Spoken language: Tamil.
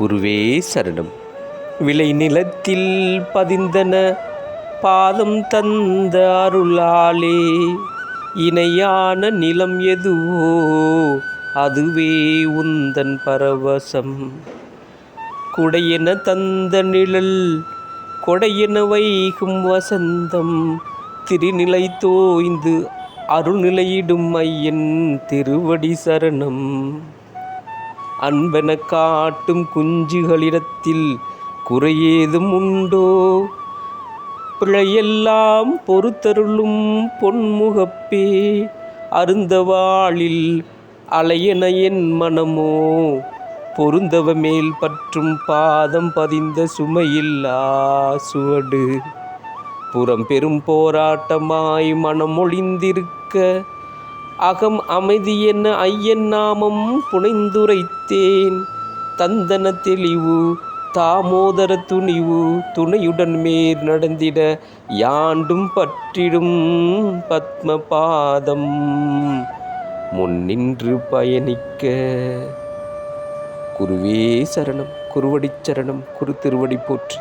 குருவே சரணம். விளை நிலத்தில் பதிந்தன பாதம் தந்த அருளாலே இணையான நிலம் எதுவோ அதுவே உந்தன் பரவசம். குடையென தந்த நிழல் கொடையென வைகும் வசந்தம் திருநிலை தோய்ந்து அருள்நிலையிடும் ஐயன் திருவடி சரணம். அன்பென காட்டும் குஞ்சுகளிடத்தில் குறையேதும் உண்டோ? பிழையெல்லாம் பொறுத்தருளும் பொன்முகப்பே அருந்தவாளில் அலையன என் மனமோ? பொருந்தவ மேல் பற்றும் பாதம் பதிந்த சுமையில்லா சுவடு. புறம் பெரும் போராட்டமாய் மனமொழிந்திருக்க அகம் அமைதி என ஐயன் நாமம் புனைந்துரைத்தேன். தந்தன தெளிவு தாமோதர துணிவு துணையுடன் மேற் நடந்திட யாண்டும் பற்றிடும் பத்மபாதம். முன்னின்று பயணிக்க குருவே சரணம் குருவடிச் சரணம் குரு திருவடி போற்றி.